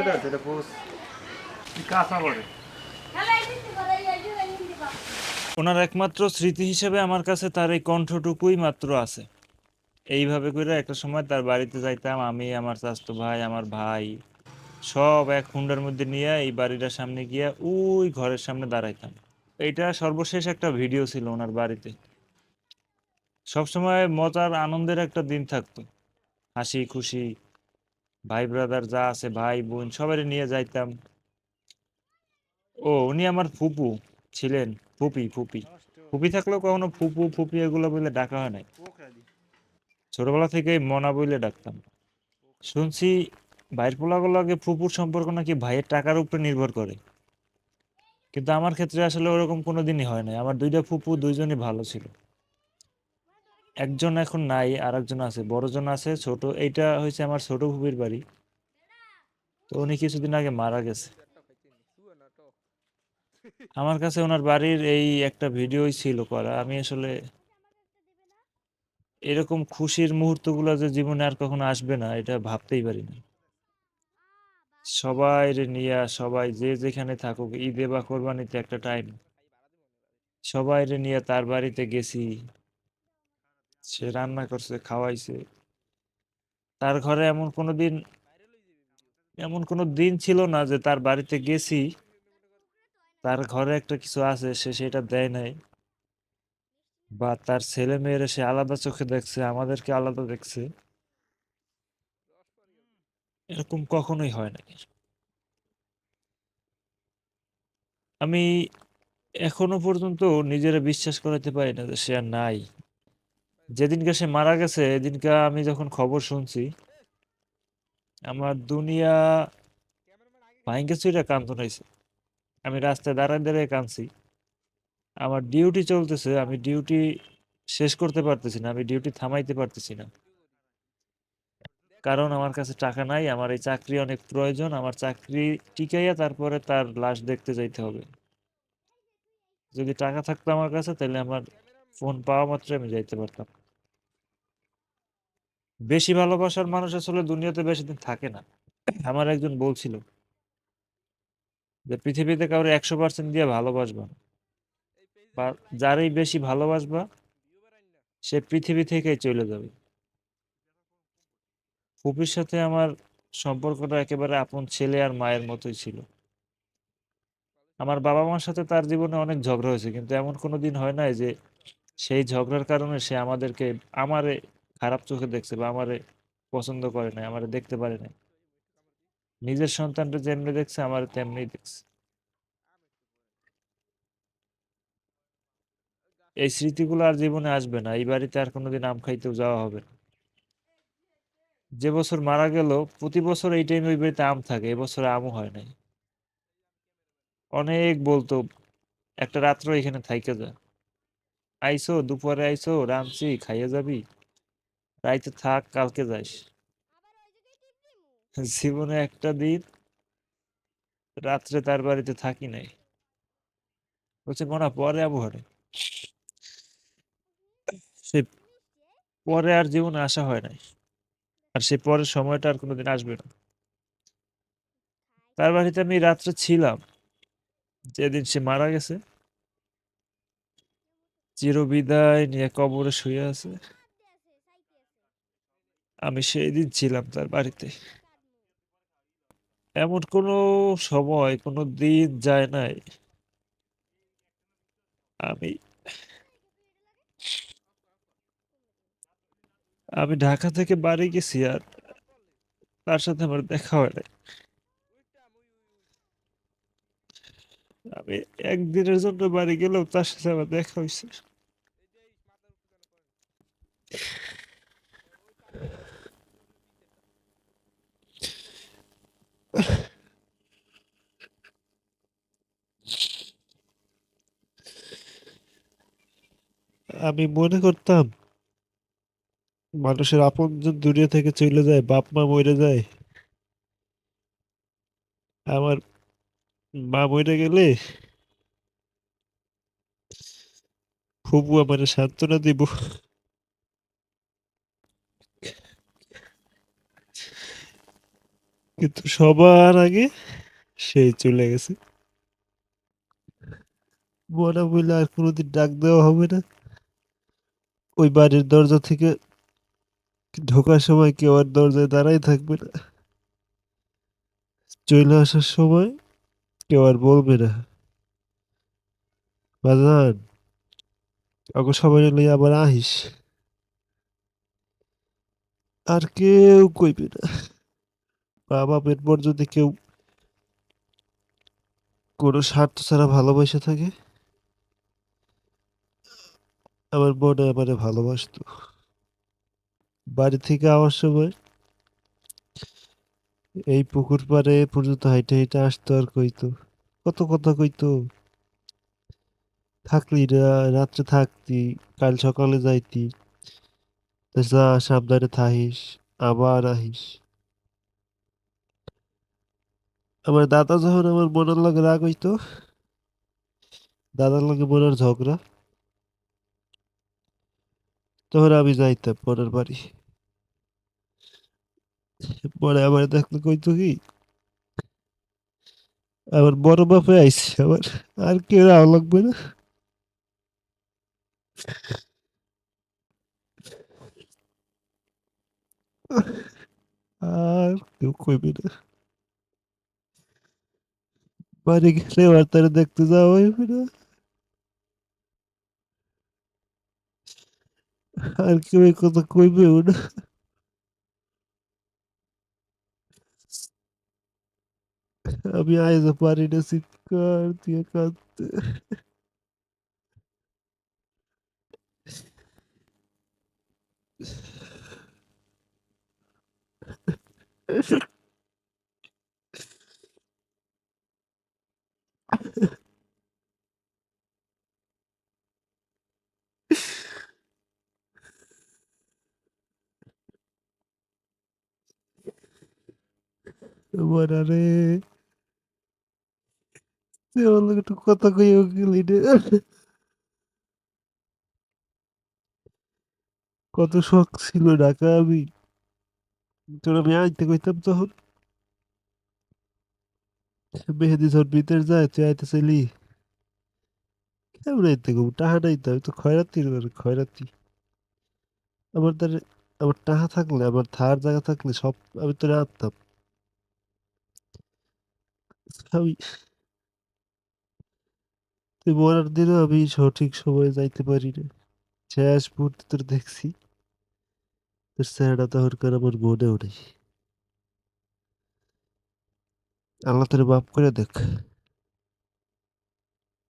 এটা ওনার একমাত্র স্মৃতি হিসেবে আমার কাছে তার এই কণ্ঠটুকুই মাত্র আছে এইভাবে করে একটা সময় তার বাড়িতে যাইতাম আমি আমার চাচাতো ভাই আমার ভাই সব এক হুন্ডার মধ্যে নিয়ে এই বাড়িটার সামনে গিয়ে ওই ঘরের সামনে দাঁড়াইতাম এইটা সর্বশেষ একটা ভিডিও ছিল ওনার বাড়িতে সবসময় মজার আনন্দের একটা দিন থাকতো হাসি খুশি। ভাই ব্রাদার যা আছে, ভাই, বোন সবাই নিয়ে যাইতাম। ও, উনি আমার ফুপু ছিলেন, ফুপি ফুপি। ফুপি থাকলেও কখনো ফুপু, ফুপি এগুলো বলে ডাকা হয় নাই। ছোটবেলা থেকেই মনা বইলে ডাকতাম। শুনছি ভাইয়ের পোলাগুলো আগে ফুপুর সম্পর্ক নাকি ভাইয়ের টাকার উপরে নির্ভর করে। কিন্তু আমার ক্ষেত্রে আসলে ওরকম কোনো দিনই হয় নাই। আমার দুইটা ফুপু, দুইজনই ভালো ছিল। একজন এখন নাই আর একজন আছে, বড়জন আছে, ছোট, এইটা হয়েছে আমার ছোট ফুপির বাড়ি। তো উনি কিছুদিন আগে মারা গেছে। আমার কাছে ওনার বাড়ির এই একটা ভিডিওই ছিল করা। আমি আসলে এরকম খুশির মুহূর্তগুলো যে জীবনে আর কখনো আসবে না, এটা ভাবতেই পারি না। সবাই নিয়া, সবাই যে যেখানে থাকুক, ঈদে বা কোরবানিতে একটা টাইম সবাই রে নিয়ে তার বাড়িতে গেছি। সে রান্না করছে, খাওয়াইছে। তার ঘরে এমন কোনো দিন, এমন কোনো দিন ছিল না যে তার বাড়িতে গেছি। তার ঘরে একটা কিছু আছে, সে সেটা দেয় নাই। বা তার ছেলে মেয়েরা সে আলাদা চোখে দেখছে, আমাদেরকে আলাদা দেখছে। এরকম কখনোই হয় নাই। আমি এখনও পর্যন্ত নিজেরা বিশ্বাস করাতে পারি না যে সে আর নাই। যেদিনকে সে মারা গেছে, এদিনকে আমি যখন খবর শুনছি, আমার দুনিয়া ভাঙ্গে চুইরা কান্ত নাইছে আমি রাস্তায় দাঁড়ায় দাঁড়ায় কাঁদছি। আমার ডিউটি চলতেছে, আমি ডিউটি শেষ করতে পারতেছি না, আমি ডিউটি থামাইতে পারতেছি না। কারণ আমার কাছে টাকা নাই, আমার এই চাকরি অনেক প্রয়োজন, আমার চাকরি টিকাইয়া তারপরে তার লাশ দেখতে যাইতে হবে। যদি টাকা থাকতো আমার কাছে, তাহলে আমার ফোন পাওয়া মাত্র আমি যাইতে পারতাম। বেশি ভালোবাসার মানুষ আসলে দুনিয়াতে বেশি দিন থাকে না। আমার একজন বলছিল যে, পৃথিবীতে কাউরে একশো পার্সেন্ট দিয়ে ভালোবাসবা। বা, যারই বেশি ভালোবাসবা, সে পৃথিবী থেকেই চলে যাবে। ফুপির সাথে আমার সম্পর্কটা একেবারে আপন ছেলে আর মায়ের মতোই ছিল। আমার বাবা মার সাথে তার জীবনে অনেক ঝগড়া হয়েছে, কিন্তু এমন কোনো দিন হয় নাই যে, সেই ঝগড়ার কারণে সে আমাদেরকে, আমারে খারাপ চোখে দেখছে বা আমারে পছন্দ করে নাই, আমারে দেখতে পারে নাই। নিজের সন্তানটা যেমনি দেখছে, আমার তেমনি দেখছে। এই স্মৃতিগুলো আর জীবনে আসবে না, এই বাড়িতে আর কোনোদিন আম খাইতেও যাওয়া হবে না। যে বছর মারা গেল, প্রতি বছর এই টাইমে ওই বাড়িতে আম থাকে এবছর আমও হয় নাই। অনেক বলতো, একটা রাত্র এখানে থাইকে যা আইসো, দুপুরে আইসো, রাঁধছি, খাইয়ে যাবি। রাইতে থাক, কালকে যাইস জীবনে একটা দিন, রাত্রে তার বাড়িতে থাকি নাই। বলছে, মনা, পরে আবু হরে সে পরে আর জীবনে আসা হয় নাই। আর সে পরের সময়টা আর কোনোদিন আসবে না। তার বাড়িতে আমি রাত্রে ছিলাম। যেদিন সে মারা গেছে, চিরবিদায় নিয়ে কবরে শুয়ে আছে। আমি সেই দিন ছিলাম তার বাড়িতে। এমন কোনো সময়, কোনো দিন যায় নাই। আমি আমি ঢাকা থেকে বাড়ি গেছি আর তার সাথে আমার দেখা হয় নাই। আমি একদিনের জন্য বাড়ি গেলেও তার সাথে আমার দেখা হয়েছে আমি মনে করতাম মানুষের আপনজন দুনিয়া থেকে চলে যায়, বাপ মা মরে যায়। আমার মা মরে গেলে ফুপু আমার সান্ত্বনা দিব। কিন্তু সবার আগে সেই চলে গেছে। বড় বলে আর কোনোদিন ডাক দেওয়া হবে না। ওই বাড়ির দরজা থেকে ঢোকার সময় কেউ আর দরজায় দাঁড়াই থাকবে না। চলে আসার সময় কেউ আর বলবে না। বাজান ওকে সবাই লই আবার আহিস। আর কেউ কইবে না। মা বাপের পর যদি কেউ কোনো স্বার্থ ছাড়া ভালোবাসে থাকে আমার বোন আমারে ভালোবাসতো। বাড়ি থেকে আওয়ার সময় এই পুকুর পাড়ে পর্যন্ত হাইটে হাইটে আসতো আর কইতো, কত কথা কইতো। থাকলি রাত্রে থাকতি, কাল সকালে যাইতি যা সাবধানে থাকিস, আবার আহিস। আমার দাদা যখন আমার মনের লগে রাগ হইতো, দাদার লাগে মনের ঝগড়া। তখন আমি যাইতাম পরের বাড়ি। পরে আমার দেখলে কইতো কি, আবার বড় বাপে আইছে আমার আর কেউ রাও লাগবে না। আর কেউ কইবে না। বাড়ি গেলে আর তারা দেখতে যাওয়া হইবে না। আর কেউ এই কথা কইবেও না আমি আইজও পারি না চিৎকার দিয়ে কাঁদতে কইও গেলি না কত শখ ছিল ঢাকা আমি তোর আমি আইতে কইতাম তখন মেহেদি যখন ভিতর যায় তুই আইতে চাইলি কেমন আইতে গো টাহা নাই তো আমি তো খয়রাতি খয়রাতি আমার দ্বারা আমার টাহা থাকলে আমার থার জায়গা থাকলে সব আমি তো আনতাম তুই মরার দিনও আমি সঠিক সময়ে যাইতে পারি না। শেষ মুহূর্তে তোর দেখছি, তোর চেহারা তখনকার আমার মনেও নেই। আল্লাহ তোর মাফ করে দেখ।